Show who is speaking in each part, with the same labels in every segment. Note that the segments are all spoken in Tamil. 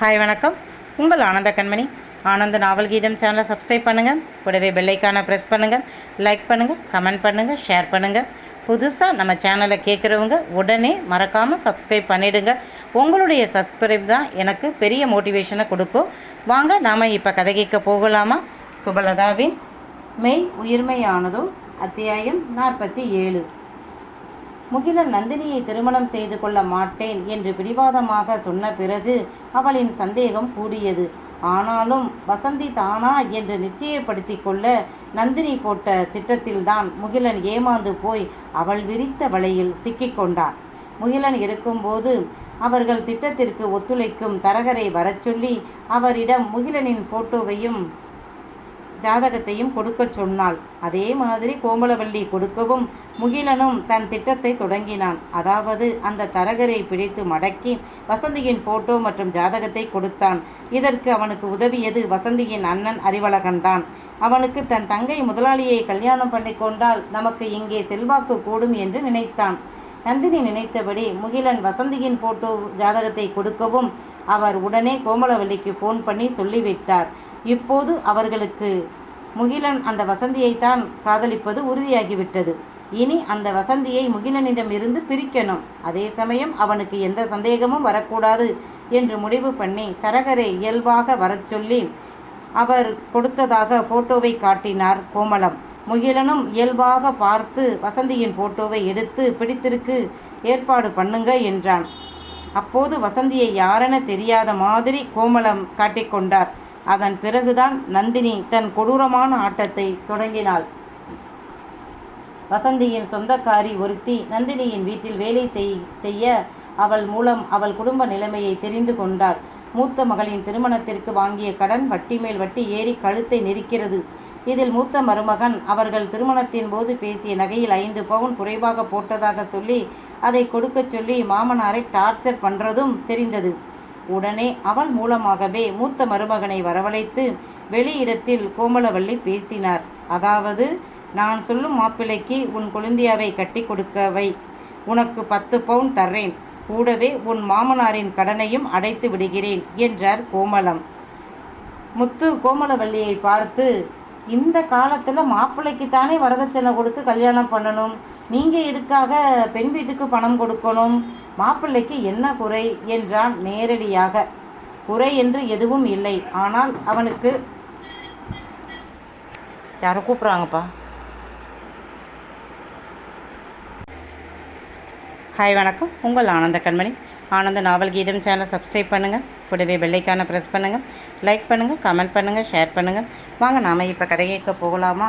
Speaker 1: ஹாய் வணக்கம். உங்கள் ஆனந்த கண்மணி. ஆனந்த நாவல் கீதம் சேனலை சப்ஸ்கிரைப் பண்ணுங்கள் கூடவே பெல்லைக்கான ப்ரெஸ் பண்ணுங்கள் லைக் பண்ணுங்கள் கமெண்ட் பண்ணுங்கள் ஷேர் பண்ணுங்கள் புதுசாக நம்ம சேனலை கேட்குறவங்க உடனே மறக்காமல் சப்ஸ்கிரைப் பண்ணிவிடுங்க உங்களுடைய சப்ஸ்கிரைப் தான் எனக்கு பெரிய மோட்டிவேஷனை கொடுக்கும். வாங்க நாம் இப்போ கதை கேட்க போகலாமா? சுபலதாவின் மெய் உயிர்மையானதோ அத்தியாயம் நாற்பத்தி ஏழு. முகிலன் நந்தினியை திருமணம் செய்து கொள்ள மாட்டேன் என்று பிடிவாதமாக சொன்ன பிறகு அவளின் சந்தேகம் கூடியது. ஆனாலும் வசந்தி தானா என்று நிச்சயப்படுத்தி கொள்ள நந்தினி போட்ட திட்டத்தில்தான் முகிலன் ஏமாந்து போய் அவள் விரித்த வலையில் சிக்கிக்கொண்டான் முகிலன் இருக்கும்போது அவர்கள் திட்டத்திற்கு ஒத்துழைக்கும் தரகரை வரச் சொல்லி அவரிடம் முகிலனின் போட்டோவையும் ஜாதகத்தையும் கொடுக்கச் சொன்னாள். அதே மாதிரி கோமலவல்லி கொடுக்கவும் முகிலனும் தன் திட்டத்தை தொடங்கினான். அதாவது அந்த தரகரை பிடித்து மடக்கி வசந்தியின் போட்டோ மற்றும் ஜாதகத்தை கொடுத்தான். இதற்கு அவனுக்கு உதவியது வசந்தியின் அண்ணன் அறிவழகன்தான். அவனுக்கு தன் தங்கை முதலாளியை கல்யாணம் பண்ணி கொண்டால் நமக்கு இங்கே செல்வாக்கு கூடும் என்று நினைத்தான். நந்தினி நினைத்தபடி முகிலன் வசந்தியின் போட்டோ ஜாதகத்தை கொடுக்கவும் அவர் உடனே கோமலவல்லிக்கு ஃபோன் பண்ணி சொல்லிவிட்டார். இப்போது அவர்களுக்கு முகிலன் அந்த வசந்தியைத்தான் காதலிப்பது உறுதியாகிவிட்டது. இனி அந்த வசந்தியை முகிலனிடம் இருந்து பிரிக்கணும். அதே சமயம் அவனுக்கு எந்த சந்தேகமும் வரக்கூடாது என்று முடிவு பண்ணி கரகரை இயல்பாக வரச் சொல்லி அவர் கொடுத்ததாக போட்டோவை காட்டினார் கோமலம் முகிலனும் இயல்பாக பார்த்து வசந்தியின் போட்டோவை எடுத்து பிடித்திருக்கு ஏற்பாடு பண்ணுங்க என்றான். அப்போது வசந்தியை யாரென தெரியாத மாதிரி கோமலம் காட்டிக்கொண்டார். அதன் பிறகுதான் நந்தினி தன் கொடூரமான ஆட்டத்தை தொடங்கினாள். வசந்தியின் சொந்தக்காரி ஒருத்தி நந்தினியின் வீட்டில் வேலை செய் செய்ய அவள் மூலம் அவள் குடும்ப நிலைமையை தெரிந்து கொண்டாள். மூத்த மகளின் திருமணத்திற்கு வாங்கிய கடன் வட்டி மேல் வட்டி ஏறி கழுத்தை நெரிக்கிறது. இதில் மூத்த மருமகன் அவர்கள் திருமணத்தின் போது பேசிய நகையில் ஐந்து பவுன் குறைவாக போட்டதாக சொல்லி அதை கொடுக்கச் சொல்லி மாமனாரை டார்ச்சர் பண்ணுறதும் தெரிந்தது. உடனே அவன் மூலமாகவே மூத்த மருமகனை வரவழைத்து வெளியிடத்தில் கோமலவள்ளி பேசினார். அதாவது நான் சொல்லும் மாப்பிள்ளைக்கு உன் குழந்தையாவை கட்டி கொடுக்கவை. உனக்கு பத்து பவுன் தர்றேன். கூடவே உன் மாமனாரின் கடனையும் அடைத்து விடுகிறேன் என்றார் கோமலம். முத்து கோமலவள்ளியை பார்த்து இந்த காலத்தில் மாப்பிள்ளைக்கு தானே வரதட்சணை கொடுத்து கல்யாணம் பண்ணணும். நீங்கள் இதுக்காக பெண் வீட்டுக்கு பணம் கொடுக்கணும்? மாப்பிள்ளைக்கு என்ன குறை என்றான் நேரடியாக. குறை என்று எதுவும் இல்லை. ஆனால் அவனுக்கு யாரும் கூப்பிட்றாங்கப்பா. ஹாய் வணக்கம். உங்கள் ஆனந்த கண்மணி. ஆனந்த நாவல் கீதம் சேனல் சப்ஸ்கிரைப் பண்ணுங்கள் கூடவே வெள்ளைக்கான ப்ரெஸ் பண்ணுங்கள் லைக் பண்ணுங்கள் கமெண்ட் பண்ணுங்கள் ஷேர் பண்ணுங்கள் வாங்க நாம் இப்போ கதை கேட்க போகலாமா?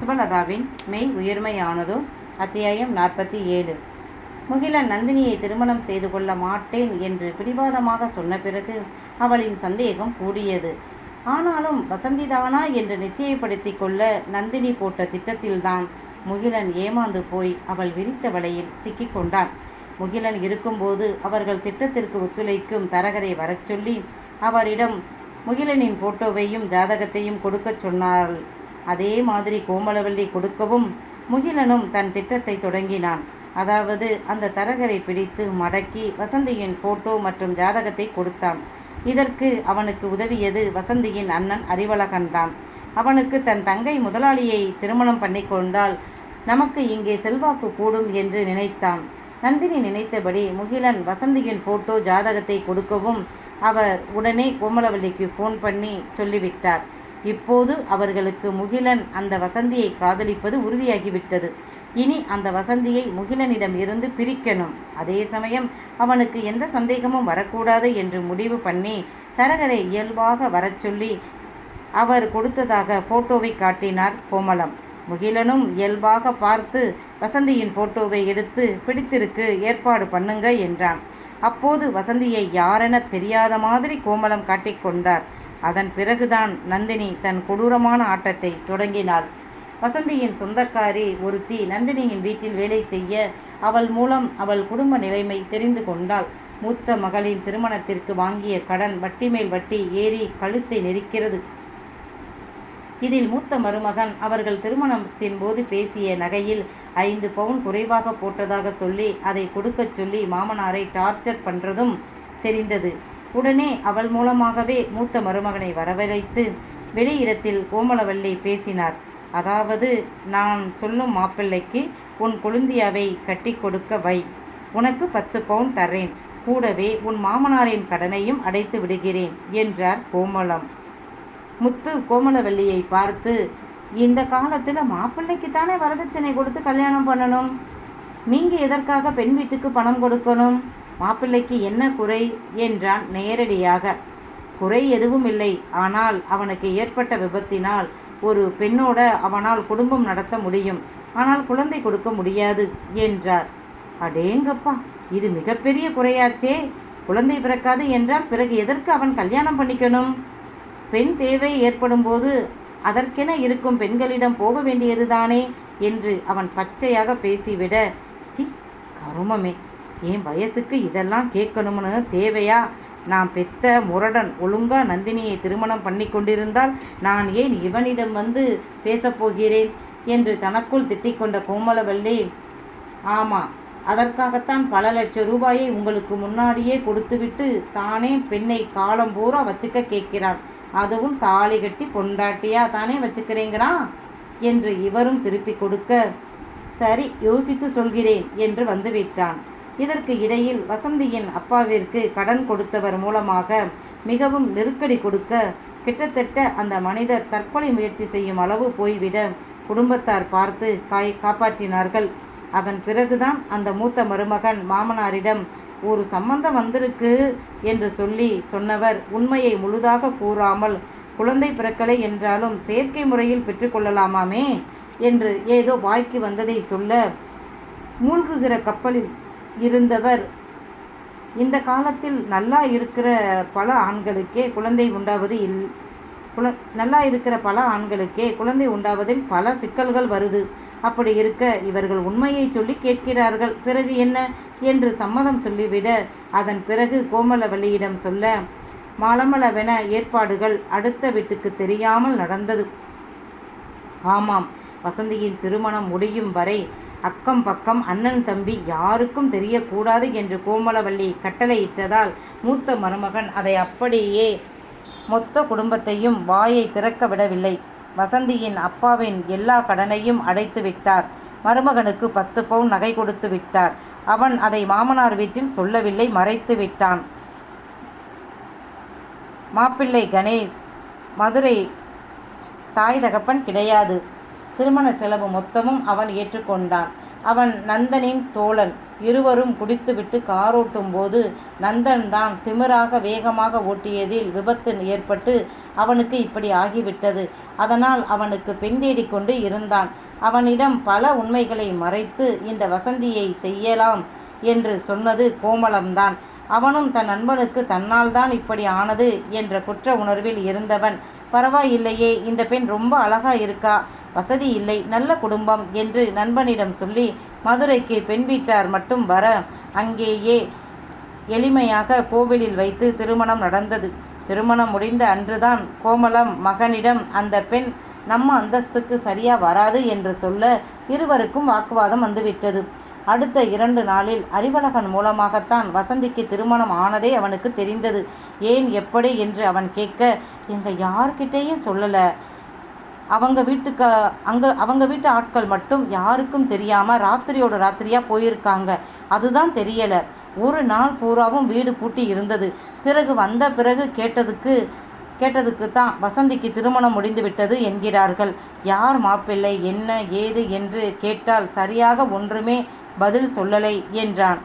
Speaker 1: சுபலதாவின் மெய் உயர்மையானதோ? அத்தியாயம் நாற்பத்தி ஏழு. முகிலன் நந்தினியை திருமணம் செய்து கொள்ள மாட்டேன் என்று பிடிவாதமாக சொன்ன பிறகு அவளின் சந்தேகம் கூடியது. ஆனாலும் வசந்திதானா என்று நிச்சயப்படுத்தி கொள்ள நந்தினி போட்ட திட்டத்தில்தான் முகிலன் ஏமாந்து போய் அவள் விரித்த வலையில் சிக்கிக்கொண்டான் முகிலன் இருக்கும்போது அவர்கள் திட்டத்திற்கு ஒத்துழைக்கும் தரகரை வரச் சொல்லி அவரிடம் முகிலனின் போட்டோவையும் ஜாதகத்தையும் கொடுக்கச் சொன்னாள். அதே மாதிரி கோமலவல்லி கொடுக்கவும் முகிலனும் தன் திட்டத்தை தொடங்கினான். அதாவது அந்த தரகரை பிடித்து மடக்கி வசந்தியின் போட்டோ மற்றும் ஜாதகத்தை கொடுத்தான். இதற்கு அவனுக்கு உதவியது வசந்தியின் அண்ணன் அறிவழகன்தான். அவனுக்கு தன் தங்கை முதலாளியை திருமணம் பண்ணி கொண்டால் நமக்கு இங்கே செல்வாக்கு கூடும் என்று நினைத்தான். நந்தினி நினைத்தபடி முகிலன் வசந்தியின் போட்டோ ஜாதகத்தை கொடுக்கவும் அவர் உடனே கோமலவல்லிக்கு ஃபோன் பண்ணி சொல்லிவிட்டார். இப்போது அவர்களுக்கு முகிலன் அந்த வசந்தியை காதலிப்பது உறுதியாகிவிட்டது. இனி அந்த வசந்தியை முகிலனிடம் இருந்து பிரிக்கணும். அதே சமயம் அவனுக்கு எந்த சந்தேகமும் வரக்கூடாது என்று முடிவு பண்ணி தரகரை இயல்பாக வரச் சொல்லி அவர் கொடுத்ததாக போட்டோவை காட்டினார் கோமலம். முகிலனும் இயல்பாக பார்த்து வசந்தியின் போட்டோவை எடுத்து பிடித்திருக்கு ஏற்பாடு பண்ணுங்க என்றான். அப்போது வசந்தியை யாரென தெரியாத மாதிரி கோமலம் காட்டிக்கொண்டார் அதன் பிறகுதான் நந்தினி தன் கொடூரமான ஆட்டத்தை தொடங்கினாள். வசந்தியின் சொந்தக்காரி ஒருத்தி நந்தினியின் வீட்டில் வேலை செய்ய அவள் மூலம் அவள் குடும்ப நிலைமை தெரிந்து கொண்டாள். மூத்த மகளின் திருமணத்திற்கு வாங்கிய கடன் வட்டி மேல் வட்டி ஏறி கழுத்தை நெரிக்கிறது. இதில் மூத்த மருமகன் அவர்கள் திருமணத்தின் போது பேசிய நகையில் ஐந்து பவுன் குறைவாக போட்டதாக சொல்லி அதை கொடுக்கச் சொல்லி மாமனாரை டார்ச்சர் பண்ணுறதும் தெரிந்தது. உடனே அவள் மூலமாகவே மூத்த மருமகனை வரவழைத்து வெளியிடத்தில் கோமலவல்லி பேசினார். அதாவது நான் சொல்லும் மாப்பிள்ளைக்கு உன் கொழுந்தியாவை கட்டி கொடுக்க வை. உனக்கு பத்து பவுன் தர்றேன். கூடவே உன் மாமனாரின் கடனையும் அடைத்து விடுகிறேன் என்றார் கோமலம் முத்து கோமலவல்லியை பார்த்து இந்த காலத்தில் மாப்பிள்ளைக்கு தானே வரதட்சணை கொடுத்து கல்யாணம் பண்ணணும்? நீங்கள் எதற்காக பெண் வீட்டுக்கு பணம் கொடுக்கணும்? மாப்பிள்ளைக்கு என்ன குறை? என்றான் நேரடியாக. குறை எதுவும் இல்லை. ஆனால் அவனுக்கு ஏற்பட்ட விபத்தினால் ஒரு பெண்ணோட அவனால் குடும்பம் நடத்த முடியும். ஆனால் குழந்தை கொடுக்க முடியாது என்றார். அடேங்கப்பா! இது மிகப்பெரிய குறையாச்சே. குழந்தை பிறக்காது என்றால் பிறகு எதற்கு அவன் கல்யாணம் பண்ணிக்கணும்? பெண் தேவை ஏற்படும் போது அதற்கென இருக்கும் பெண்களிடம் போக வேண்டியதுதானே என்று அவன் பச்சையாக பேசிவிட சி கருமமே. என் வயசுக்கு இதெல்லாம் கேட்கணும்னு தேவையா? நான் பெத்த முரடன் ஒழுங்கா நந்தினியை திருமணம் பண்ணி கொண்டிருந்தால் நான் ஏன் இவனிடம் வந்து பேசப் போகிறேன்? என்று தனக்குள் திட்டிக்கொண்ட கோமலவல்லி ஆமாம் அதற்காகத்தான் பல லட்சம் ரூபாயை உங்களுக்கு முன்னாடியே கொடுத்துவிட்டு தானே பெண்ணை காலம் பூரா வச்சுக்க கேட்கிறான் அதுவும் தாலி கட்டி பொண்டாட்டியா தானே வச்சுக்கிறீங்களா? என்று இவரும் திருப்பி கொடுக்க சரி யோசித்து சொல்கிறேன் என்று வந்துவிட்டான். இதற்கு இடையில் வசந்தியின் அப்பாவிற்கு கடன் கொடுத்தவர் மூலமாக மிகவும் நெருக்கடி கொடுக்க கிட்டத்தட்ட அந்த மனிதர் தற்கொலை முயற்சி செய்யும் அளவு போய்விட குடும்பத்தார் பார்த்து காய் காப்பாற்றினார்கள். அதன் பிறகுதான் அந்த மூத்த மருமகன் மாமனாரிடம் ஒரு சம்பந்தம் வந்திருக்கு என்று சொல்லி சொன்னவர் உண்மையை முழுதாக கூறாமல் குழந்தை பிறக்கலை என்றாலும் செயற்கை முறையில் பெற்றுக்கொள்ளலாமாமே என்று ஏதோ வாய்க்கு வந்ததை சொல்ல மூழ்குகிற கப்பலில் இருந்தவர் இந்த காலத்தில் நல்லா இருக்கிற பல ஆண்களுக்கே குழந்தை உண்டாவது இல் குல நல்லா இருக்கிற பல ஆண்களுக்கே குழந்தை உண்டாவதில் பல சிக்கல்கள் வருது. அப்படி இருக்க இவர்கள் உண்மையை சொல்லி கேட்கிறார்கள். பிறகு என்ன? என்று சம்மதம் சொல்லிவிட அதன் பிறகு கோமலவல்லியிடம் சொல்ல மலமளவென ஏற்பாடுகள் அடுத்த வீட்டுக்கு தெரியாமல் நடந்தது. ஆமாம் வசந்தியின் திருமணம் முடியும் வரை அக்கம் பக்கம் அண்ணன் தம்பி யாருக்கும் தெரியக்கூடாது என்று கோமலவல்லி கட்டளையிட்டதால் மூத்த மருமகன் அதை அப்படியே மொத்த குடும்பத்தையும் வாயை திறக்க விடவில்லை. வசந்தியின் அப்பாவின் எல்லா கடனையும் அடைத்து விட்டார். மருமகனுக்கு பத்து பவுன் நகை கொடுத்து விட்டார். அவன் அதை மாமனார் வீட்டில் சொல்லவில்லை மறைத்து விட்டான். மாப்பிள்ளை கணேஷ் மதுரை தாய் தகப்பன் கிடையாது. திருமண செலவு மொத்தமும் அவன் ஏற்றுக்கொண்டான். அவன் நந்தனின் தோழன். இருவரும் குடித்துவிட்டு காரோட்டும் போது நந்தன் தான் திமிராக வேகமாக ஓட்டியதில் விபத்து ஏற்பட்டு அவனுக்கு இப்படி ஆகிவிட்டது. அதனால் அவனுக்கு பெண் தேடிக்கொண்டு இருந்தான். அவனிடம் பல உண்மைகளை மறைத்து இந்த வசந்தியை செய்யலாம் என்று சொன்னது கோமலம்தான். அவனும் தன் நண்பனுக்கு தன்னால் தான் இப்படி ஆனது என்ற குற்ற உணர்வில் இருந்தவன். பரவாயில்லையே இந்த பெண் ரொம்ப அழகா இருக்கா? வசதி இல்லை நல்ல குடும்பம் என்று நண்பனிடம் சொல்லி மதுரைக்கு பெண் வீட்டார் மட்டும் வர அங்கேயே எளிமையாக கோவிலில் வைத்து திருமணம் நடந்தது. திருமணம் முடிந்த அன்றுதான் கோமலம் மகனிடம் அந்த பெண் நம்ம அந்தஸ்துக்கு சரியா வராது என்று சொல்ல இருவருக்கும் வாக்குவாதம் வந்துவிட்டது. அடுத்த இரண்டு நாளில் அறிவழகன் மூலமாகத்தான் வசந்திக்கு திருமணம் ஆனதே அவனுக்கு தெரிந்தது. ஏன் எப்படி என்று அவன் கேட்க எங்க யார்கிட்டேயும் சொல்லலை. அவங்க வீட்டுக்கு அங்கே அவங்க வீட்டு ஆட்கள் மட்டும் யாருக்கும் தெரியாமல் ராத்திரியோட ராத்திரியாக போயிருக்காங்க. அதுதான் தெரியலை. ஒரு நாள் பூராவும் வீடு பூட்டி இருந்தது. பிறகு வந்த பிறகு கேட்டதுக்கு கேட்டதுக்கு தான் வசந்திக்கு திருமணம் முடிந்து விட்டது என்கிறார்கள். யார் மாப்பிள்ளை? என்ன? ஏது? என்று கேட்டால் சரியாக ஒன்றுமே பதில் சொல்லலை என்றான்.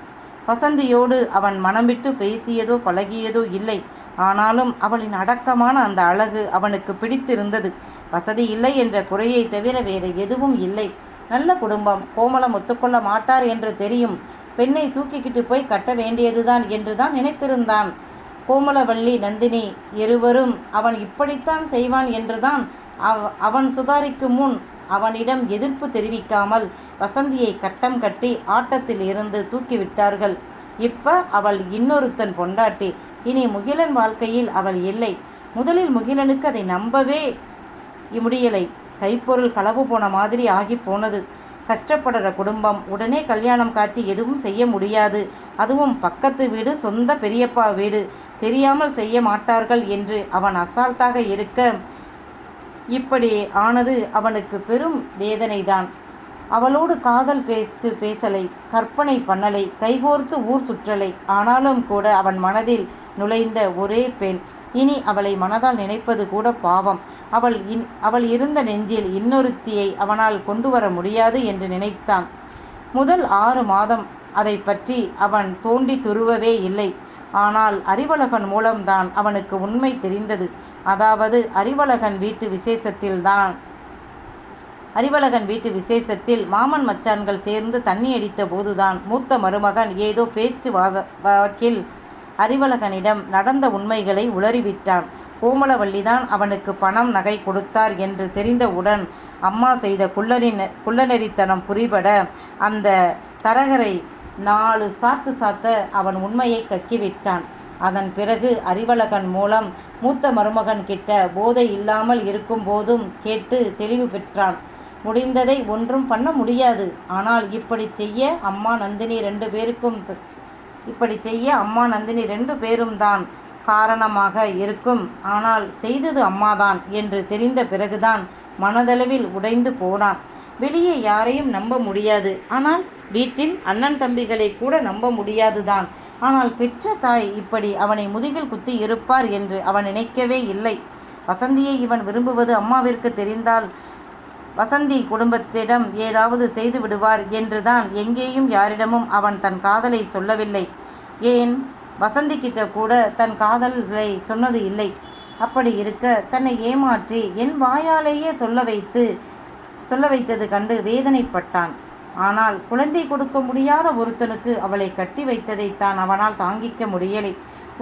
Speaker 1: வசந்தியோடு அவன் மனம் விட்டு பேசியதோ பழகியதோ இல்லை. ஆனாலும் அவளின் அடக்கமான அந்த அழகு அவனுக்கு பிடித்திருந்தது. வசதி இல்லை என்ற குறையை தவிர வேறு எதுவும் இல்லை. நல்ல குடும்பம். கோமலம் ஒத்துக்கொள்ள மாட்டார் என்று தெரியும். பெண்ணை தூக்கிக்கிட்டு போய் கட்ட வேண்டியதுதான் என்றுதான் நினைத்திருந்தான். கோமலவள்ளி நந்தினி இருவரும் அவன் இப்படித்தான் செய்வான் என்றுதான் அவன் சுதாரிக்கும் முன் அவனிடம் எதிர்ப்பு தெரிவிக்காமல் வசந்தியை கட்டம் கட்டி ஆட்டத்தில் இருந்து தூக்கிவிட்டார்கள். இப்ப அவள் இன்னொருத்தன் பொண்டாட்டி. இனி முகிலன் வாழ்க்கையில் அவள் இல்லை. முதலில் முகிலனுக்கு அதை நம்பவே முடியலை. கைப்பொருள் களவு போன மாதிரி ஆகி போனது. கஷ்டப்படுற குடும்பம். உடனே கல்யாணம் காட்சி எதுவும் செய்ய முடியாது. அதுவும் பக்கத்து வீடு சொந்த பெரியப்பா வீடு. தெரியாமல் செய்ய மாட்டார்கள் என்று அவன் அசால்ட்டாக இருக்க இப்படி ஆனது அவனுக்கு பெரும் வேதனைதான். அவளோடு காதல் பேச்சு பேசலை கற்பனை பண்ணலை கைகோர்த்து ஊர் சுற்றலை. ஆனாலும் கூட அவன் மனதில் நுழைந்த ஒரே பெண். இனி அவளை மனதால் நினைப்பது கூட பாவம். அவள் இன் அவள் இருந்த நெஞ்சில் இன்னொருத்தியை அவனால் கொண்டு வர முடியாது என்று நினைத்தான். முதல் ஆறு மாதம் அதை பற்றி அவன் தோண்டி துருவவே இல்லை. ஆனால் அறிவழகன் மூலம்தான் அவனுக்கு உண்மை தெரிந்தது. அதாவது அறிவழகன் வீட்டு விசேஷத்தில்தான். அறிவழகன் வீட்டு விசேஷத்தில் மாமன் மச்சான்கள் சேர்ந்து தண்ணி அடித்த போதுதான் மூத்த மருமகன் ஏதோ பேச்சு வாத வாக்கில் அறிவழகனிடம் நடந்த உண்மைகளை உளறிவிட்டான். கோமலவள்ளிதான் அவனுக்கு பணம் நகை கொடுத்தார் என்று தெரிந்தவுடன் அம்மா செய்த குள்ளரின் குள்ளநெறித்தனம் புரிபட அந்த தரகரை நாலு சாத்து சாத்த அவன் உண்மையை கக்கிவிட்டான். அதன் பிறகு அறிவழகன் மூலம் மூத்த மருமகன் கிட்ட போதை இல்லாமல் இருக்கும் போதும் கேட்டு தெளிவு பெற்றான். முடிந்ததை ஒன்றும் பண்ண முடியாது. ஆனால் இப்படி செய்ய அம்மா நந்தினி ரெண்டு பேருக்கும் இப்படி செய்ய அம்மா நந்தினி ரெண்டு பேரும் தான் காரணமாக இருக்கும். ஆனால் செய்தது அம்மாதான் என்று தெரிந்த பிறகுதான் மனதளவில் உடைந்து போனான். வெளியே யாரையும் நம்ப முடியாது. ஆனால் வீட்டில் அண்ணன் தம்பிகளை கூட நம்ப முடியாதுதான். ஆனால் பெற்ற தாய் இப்படி அவனை முதுகில் குத்தி இருப்பார் என்று அவன் நினைக்கவே இல்லை. வசந்தியை இவன் விரும்புவது அம்மாவிற்கு தெரிந்தால் வசந்தி குடும்பத்திடம் ஏதாவது செய்து விடுவார் என்றுதான் எங்கேயும் யாரிடமும் அவன் தன் காதலை சொல்லவில்லை. ஏன்? வசந்தி கிட்ட கூட தன் காதலை சொன்னது இல்லை. அப்படி இருக்க தன்னை ஏமாற்றி என் வாயாலேயே சொல்ல வைத்து சொல்ல வைத்தது கண்டு வேதனைப்பட்டான். ஆனால் குழந்தை கொடுக்க முடியாத ஒருத்தனுக்கு அவளை கட்டி வைத்ததை தான் அவனால் தாங்கிக்க முடியலை.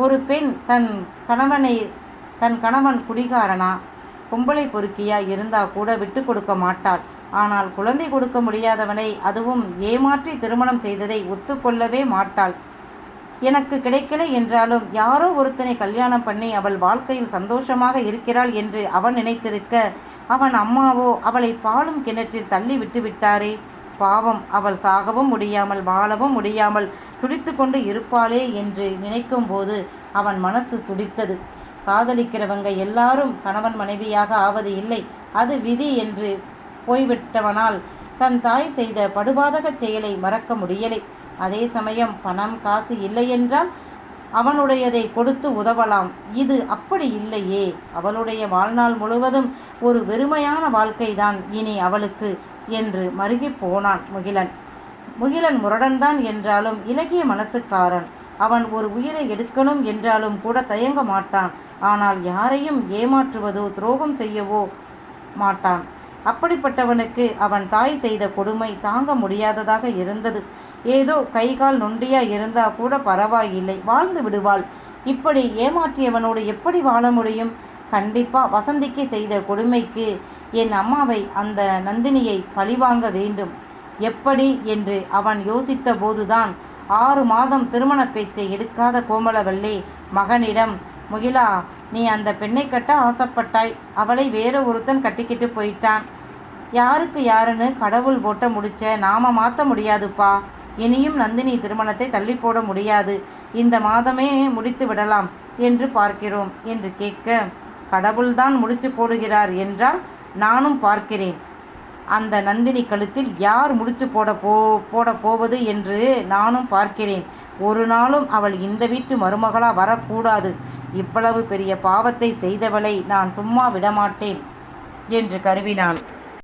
Speaker 1: ஒரு பெண் தன் கணவனை தன் கணவன் குடிகாரனா பொம்பளை பொறுக்கியா இருந்தா கூட விட்டு கொடுக்க மாட்டாள். ஆனால் குழந்தை கொடுக்க முடியாதவனை அதுவும் ஏமாற்றி திருமணம் செய்ததை ஒத்துக்கொள்ளவே மாட்டாள். எனக்கு கிடைக்கல என்றாலும் யாரோ ஒருத்தனை கல்யாணம் பண்ணி அவள் வாழ்க்கையில் சந்தோஷமாக இருக்கிறாள் என்று அவன் நினைத்திருக்க அவன் அம்மாவோ அவளை பாலும் கிணற்றில் தள்ளி விட்டு விட்டாரே பாவம் அவள் சாகவும் முடியாமல் வாழவும் முடியாமல் துடித்து கொண்டு இருப்பாளே என்று நினைக்கும்போது அவன் மனசு துடித்தது. காதலிக்கிறவங்க எல்லாரும் கணவன் மனைவியாக ஆவது இல்லை அது விதி என்று போய்விட்டவனால் தன் தாய் செய்த படுபாதகச் செயலை மறக்க முடியலை. அதே சமயம் பணம் காசு இல்லையென்றால் அவனுடையதை கொடுத்து உதவலாம். இது அப்படி இல்லையே. அவளுடைய வாழ்நாள் முழுவதும் ஒரு வெறுமையான வாழ்க்கைதான். இனி அவளுக்கு என்று மருகிப் போனான் முகிலன். முகிலன் முரடன்தான் என்றாலும் இலகிய மனசுக்காரன். அவன் ஒரு உயிரை எடுக்கணும் என்றாலும் கூட தயங்க மாட்டான். ஆனால் யாரையும் ஏமாற்றுவதோ துரோகம் செய்யவோ மாட்டான். அப்படிப்பட்டவனுக்கு அவன் தாய் செய்த கொடுமை தாங்க முடியாததாக இருந்தது. ஏதோ கை கால் நொண்டியா இருந்தா கூட பரவாயில்லை வாழ்ந்து விடுவாள். இப்படி ஏமாற்றியவனோடு எப்படி வாழ முடியும்? கண்டிப்பா வசந்திக்கு செய்த கொடுமைக்கு என் அம்மாவை அந்த நந்தினியை பழிவாங்க வேண்டும். எப்படி? என்று அவன் யோசித்த போதுதான் ஆறு மாதம் திருமண பேச்சை எடுக்காத கோமலவல்லி மகனிடம் முகிலா நீ அந்த பெண்ணை கட்ட ஆசைப்பட்டாய். அவளை வேற ஒருத்தன் கட்டிக்கிட்டு போயிட்டான். யாருக்கு யாருன்னு கடவுள் போட்ட முடிச்ச நாம மாற்ற முடியாதுப்பா. இனியும் நந்தினி திருமணத்தை தள்ளி போட முடியாது. இந்த மாதமே முடித்து விடலாம் என்று பார்க்கிறோம் என்று கேட்க கடவுள்தான் முடிச்சு போடுகிறார் என்றால் நானும் பார்க்கிறேன். அந்த நந்தினி கழுத்தில் யார் முடிச்சு போட போ போட போவது என்று நானும் பார்க்கிறேன். ஒரு நாளும் அவள் இந்த வீட்டு மருமகளாக வரக்கூடாது. இவ்வளவு பெரிய பாவத்தை செய்தவளை நான் சும்மா விடமாட்டேன் என்று கருவினான்